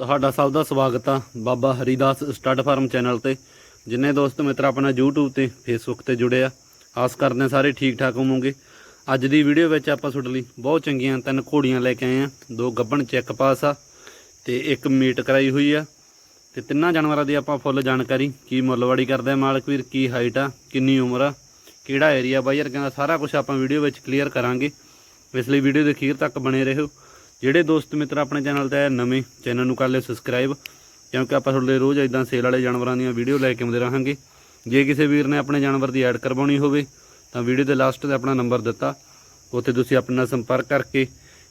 ਤੁਹਾਡਾ ਸਭ ਦਾ ਸਵਾਗਤ ਆ Baba Haridas stud farm channel ਤੇ। ਜਿੰਨੇ ਦੋਸਤ ਮਿੱਤਰ ਆਪਣਾ YouTube ਤੇ, Facebook ਤੇ ਜੁੜੇ ਆ, ਆਸ ਕਰਦੇ ਹਾਂ ਸਾਰੇ ਠੀਕ ਠਾਕ ਹੋਵੋਗੇ। ਅੱਜ ਦੀ ਵੀਡੀਓ ਵਿੱਚ ਆਪਾਂ ਤੁਹਾਡੇ ਲਈ ਬਹੁਤ ਚੰਗੀਆਂ ਤਿੰਨ ਘੋੜੀਆਂ ਲੈ ਕੇ ਆਏ ਆ। ਦੋ ਗੱਬਣ ਚੈੱਕ ਪਾਸ ਆ ਤੇ ਇੱਕ ਮੀਟ ਕਰਾਈ ਹੋਈ ਆ। ਤੇ ਤਿੰਨਾਂ ਜਾਨਵਰਾਂ ਦੀ ਆਪਾਂ ਫੁੱਲ ਜਾਣਕਾਰੀ, ਕੀ ਮੁੱਲਵਾੜੀ ਕਰਦਾ ਮਾਲਕ ਵੀਰ, ਕੀ ਹਾਈਟ ਆ, ਕਿੰਨੀ ਉਮਰ ਆ, ਕਿਹੜਾ ਏਰੀਆ ਬਾਈ ਯਾਰ ਕਹਿੰਦਾ ਸਾਰਾ ਕੁਝ ਆਪਾਂ ਵੀਡੀਓ ਵਿੱਚ ਕਲੀਅਰ ਕਰਾਂਗੇ। ਇਸ ਲਈ ਵੀਡੀਓ ਦੇ ਅਖੀਰ ਤੱਕ ਬਣੇ ਰਹੋ। ਜਿਹੜੇ ਦੋਸਤ ਮਿੱਤਰ ਆਪਣੇ ਚੈਨਲ ਤੇ ਨਵੇਂ, ਚੈਨਲ ਨੂੰ ਕਰ ਲਿਓ ਸਬਸਕ੍ਰਾਈਬ ਕਿਉਂਕਿ ਆਪਾਂ ਤੁਹਾਡੇ ਰੋਜ਼ ਇਦਾਂ ਸੇਲ ਵਾਲੇ ਜਾਨਵਰਾਂ ਦੀਆਂ ਵੀਡੀਓ ਲੈ ਕੇ ਆਉਂਦੇ ਰਹਾਂਗੇ। ਜੇ ਕਿਸੇ ਵੀਰ ਨੇ ਆਪਣੇ ਜਾਨਵਰ ਦੀ ਐਡ ਕਰਵਾਉਣੀ ਹੋਵੇ, ਤਾਂ ਵੀਡੀਓ ਦੇ ਲਾਸਟ ਤੇ ਆਪਣਾ ਨੰਬਰ ਦਿੱਤਾ। ਉੱਥੇ ਤੁਸੀਂ ਆਪਣੇ ਨਾਲ ਸੰਪਰਕ ਕਰਕੇ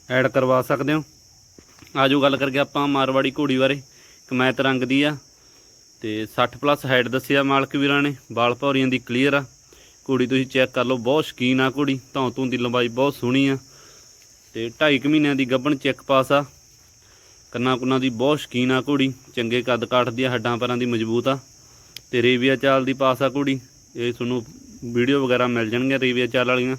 ਐਡ ਕਰਵਾ ਸਕਦੇ ਹੋ। ਆਜੋ ਗੱਲ ਕਰਕੇ ਆਪਾਂ ਮਾਰਵਾੜੀ ਘੋੜੀ ਬਾਰੇ। ਕਮੈਤ ਰੰਗ ਦੀ ਆ, ਤੇ 60 ਪਲੱਸ ਹਾਈਟ ਦੱਸਿਆ ਮਾਲਕ ਵੀਰਾਂ ਨੇ। ਬਾਲ ਭੌਰੀਆਂ ਦੀ ਕਲੀਅਰ ਆ। ਘੋੜੀ ਤੁਸੀਂ ਚੈੱਕ ਕਰ ਲਓ, ਬਹੁਤ ਸ਼ਕੀਨ ਆ ਘੋੜੀ। ਧੌਂ ਧੂੰ ਦੀ ਲੰਬਾਈ ਬਹੁਤ ਸੋਹਣੀ ਆ। ਤੇ 2.5 ਮਹੀਨਿਆਂ ਦੀ ਗੱਭਣ ਚੈੱਕ ਪਾਸ ਆ। ਕੰਨਾਂ ਕੁੰਨਾਂ ਦੀ ਬਹੁਤ ਸ਼ਕੀਨ ਆ ਘੋੜੀ। ਚੰਗੇ ਕੱਦ ਕਾਠ ਦੀਆਂ ਹੱਡਾਂ ਪੈਰਾਂ ਦੀ ਮਜ਼ਬੂਤ ਆ ਤੇ ਰੇਵੀਆ ਚਾਲ ਦੀ ਪਾਸ ਆ ਘੋੜੀ। ਇਹ ਤੁਹਾਨੂੰ ਵੀਡੀਓ ਵਗੈਰਾ ਮਿਲ ਜਾਣਗੀਆਂ ਰੇਵੀਆ ਚਾਲ ਵਾਲੀਆਂ।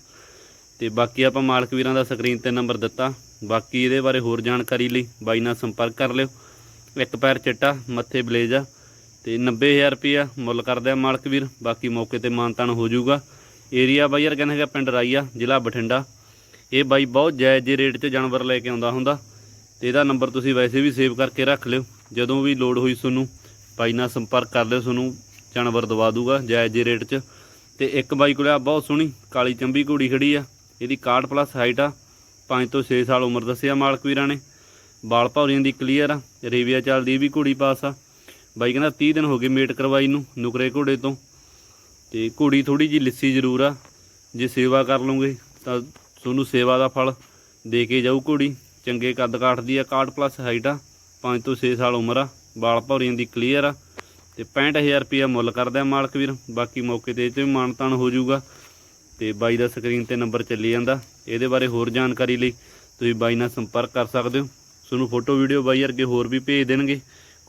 ਤੇ ਬਾਕੀ ਆਪਾਂ ਮਾਲਕ ਵੀਰਾਂ ਦਾ ਸਕਰੀਨ ਤੇ ਨੰਬਰ ਦਿੱਤਾ। ਬਾਕੀ ਇਹਦੇ ਬਾਰੇ ਹੋਰ ਜਾਣਕਾਰੀ ਲਈ ਬਾਈ ਨਾਲ ਸੰਪਰਕ ਕਰ ਲਿਓ। ਇੱਕ ਪੈਰ ਚਿੱਟਾ, ਮੱਥੇ ਬਲੇਜ ਆ ਤੇ 90000 ਰੁਪਇਆ ਮੁੱਲ ਕਰਦੇ ਆ ਮਾਲਕ ਵੀਰ। ਬਾਕੀ ਮੌਕੇ ਤੇ ਮਾਨਤਾਨ ਹੋ ਜਾਊਗਾ। ਏਰੀਆ ਬਾਈ ਯਾਰ ਕਹਿੰਦਾ ਹੈਗਾ ਪਿੰਡ ਰਾਈਆ, ਜ਼ਿਲ੍ਹਾ ਬਠਿੰਡਾ। ਇਹ ਬਾਈ ਬਹੁਤ ਜਾਇਜ਼ ਜੇ ਰੇਟ 'ਚ ਜਾਨਵਰ ਲੈ ਕੇ ਆਉਂਦਾ ਹੁੰਦਾ ਤੇ ਇਹਦਾ ਨੰਬਰ ਤੁਸੀਂ ਵੈਸੇ ਵੀ ਸੇਵ ਕਰਕੇ ਰੱਖ ਲਿਓ। ਜਦੋਂ ਵੀ ਲੋੜ ਹੋਈ ਤੁਹਾਨੂੰ ਬਾਈ ਨਾਲ ਸੰਪਰਕ ਕਰ ਲਿਓ, ਤੁਹਾਨੂੰ ਜਾਨਵਰ ਦਵਾ ਦੂਗਾ ਜਾਇਜ਼ ਜੇ ਰੇਟ 'ਚ। ਤੇ ਇੱਕ ਬਾਈ ਕੋਲੇ ਆ, ਬਹੁਤ ਸੋਹਣੀ ਕਾਲੀ ਚੰਬੀ ਘੋੜੀ ਖੜੀ ਆ, ਇਹਦੀ 61 ਪਲੱਸ ਹਾਈਟ ਆ 5 ਤੋਂ 6 ਸਾਲ ਉਮਰ ਦੱਸਿਆ ਮਾਲਕ ਵੀਰਾਂ ਨੇ। ਬਾਲ ਭੌਰੀਆਂ ਦੀ ਕਲੀਅਰ ਆ, ਰੇਵੀਆ ਚਾਲ ਦੀ ਵੀ ਘੋੜੀ ਪਾਸ ਆ। ਬਾਈ ਕਹਿੰਦਾ 30 ਦਿਨ ਹੋ ਗਏ ਮੇਟ ਕਰਵਾਈ ਨੂੰ ਨੁਕਰੇ ਘੋੜੇ ਤੋਂ। ਤੇ ਘੋੜੀ ਥੋੜੀ ਜੀ ਲਿੱਸੀ ਜ਼ਰੂਰ ਆ, ਜੇ ਸੇਵਾ ਕਰ ਲਓਗੇ ਤਾਂ ਤੁਹਾਨੂੰ ਸੇਵਾ ਦਾ ਫਲ ਦੇ ਕੇ ਜਾਊ ਘੋੜੀ। ਚੰਗੇ ਕੱਦ ਕਾਠ ਦੀ ਆ 61 ਪਲੱਸ ਹਾਈਟ ਆ। 5 ਤੋਂ 6 ਸਾਲ ਉਮਰ ਆ, ਵਾਲ ਭੌਰੀਆਂ ਦੀ ਕਲੀਅਰ ਆ। ਤੇ 65000 ਰੁਪਇਆ ਮੁੱਲ ਕਰਦਾ ਮਾਲਕ ਵੀਰ। ਬਾਕੀ ਮੌਕੇ ਤੇ ਇਹ 'ਚ ਵੀ ਮਾਨਤਾਨ ਹੋ ਜਾਊਗਾ। ਤੇ ਬਾਈ ਦਾ ਸਕਰੀਨ ਤੇ ਨੰਬਰ ਚੱਲੀ ਜਾਂਦਾ। ਇਹਦੇ ਬਾਰੇ ਹੋਰ ਜਾਣਕਾਰੀ ਲਈ ਤੁਸੀਂ ਬਾਈ ਨਾਲ ਸੰਪਰਕ ਕਰ ਸਕਦੇ ਹੋ। ਤੁਹਾਨੂੰ ਫੋਟੋ ਵੀਡੀਓ ਬਾਈ ਅੱਗੇ ਹੋਰ ਵੀ ਭੇਜ ਦੇਣਗੇ।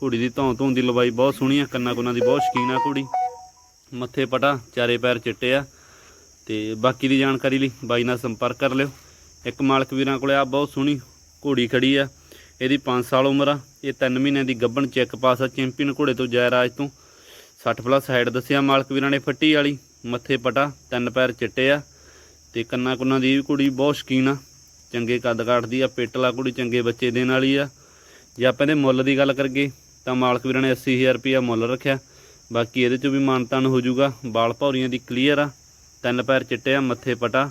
ਘੋੜੀ ਦੀ ਧੌਂ ਧੌਂ ਦੀ ਲਵਾਈ ਬਹੁਤ ਸੋਹਣੀ ਆ ਕੰਨਾਂ ਕੁੰਨਾਂ ਦੀ ਬਹੁਤ ਸ਼ਕੀਨ ਆ ਘੋੜੀ। ਮੱਥੇ ਪਟਾ, ਚਾਰੇ ਪੈਰ ਚਿੱਟੇ ਆ। ਤੇ ਬਾਕੀ ਦੀ ਜਾਣਕਾਰੀ ਲਈ ਬਾਈ ਨਾਲ ਸੰਪਰਕ ਕਰ ਲਿਓ। ਇੱਕ ਮਾਲਕ ਵੀਰਾਂ ਕੋਲੇ ਆ, ਬਹੁਤ ਸੋਹਣੀ ਘੋੜੀ ਖੜੀ ਆ। ਇਹਦੀ 5 ਸਾਲ ਉਮਰ ਆ। ਇਹ 3 ਮਹੀਨਿਆਂ ਦੀ ਗੱਭਣ ਚੈੱਕ ਪਾਸ ਆ ਚੈਂਪੀਅਨ ਘੋੜੇ ਤੋਂ ਜੈਰਾਜ ਤੋਂ। 60 ਪਲੱਸ ਹਾਈਟ ਦੱਸਿਆ ਮਾਲਕ ਵੀਰਾਂ ਨੇ ਫੱਟੀ ਵਾਲੀ, ਮੱਥੇ ਪਟਾ, ਤਿੰਨ ਪੈਰ ਚਿੱਟੇ ਆ। ਤੇ ਕੰਨਾਂ ਕੁੰਨਾਂ ਦੀ ਕੁੜੀ ਬਹੁਤ ਸ਼ਕੀਨ ਆ। ਚੰਗੇ ਕੱਦ ਕਾਠ ਦੀ ਆ, ਪੇਟਲਾ ਕੁੜੀ ਚੰਗੇ ਬੱਚੇ ਦੇਣ ਵਾਲੀ ਆ। ਜੇ ਆਪਾਂ ਇਹਦੇ ਮੁੱਲ ਦੀ ਗੱਲ ਕਰੀਏ, ਤਾਂ ਮਾਲਕ ਵੀਰਾਂ ਨੇ 80000 ਰੁਪਇਆ ਮੁੱਲ ਰੱਖਿਆ। ਬਾਕੀ ਇਹਦੇ 'ਚੋਂ ਵੀ ਮਾਨਤਾਨ ਹੋ ਜਾਊਗਾ। ਬਾਲ ਭੌਰੀਆਂ ਦੀ ਕਲੀਅਰ ਆ। ਤਿੰਨ ਪੈਰ ਚਿੱਟੇ ਆ, ਮੱਥੇ ਪਟਾ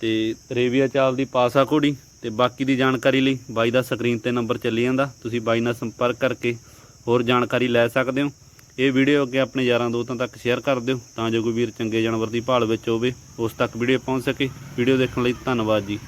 ਤੇ ਰੇਵੀਆ ਚਾਲ ਦੀ ਪਾਸਾ ਘੋੜੀ ਤੇ ਬਾਕੀ ਦੀ ਜਾਣਕਾਰੀ ਲਈ ਬਾਈ ਦਾ ਸਕਰੀਨ ਤੇ ਨੰਬਰ ਚੱਲੀ ਜਾਂਦਾ। ਤੁਸੀਂ ਬਾਈ ਨਾਲ ਸੰਪਰਕ ਕਰਕੇ ਹੋਰ ਜਾਣਕਾਰੀ ਲੈ ਸਕਦੇ ਹੋ। ਇਹ ਵੀਡੀਓ ਅੱਗੇ ਆਪਣੇ ਯਾਰਾਂ ਦੋਸਤਾਂ ਤੱਕ ਸ਼ੇਅਰ ਕਰ ਦਿਓ ਤਾਂ ਜੋ ਕੋਈ ਵੀਰ ਚੰਗੇ ਜਾਨਵਰ ਦੀ ਭਾਲ ਵਿੱਚ ਹੋਵੇ। ਉਸ ਤੱਕ ਵੀਡੀਓ ਪਹੁੰਚ ਸਕੇ। ਵੀਡੀਓ ਦੇਖਣ ਲਈ ਧੰਨਵਾਦ ਜੀ।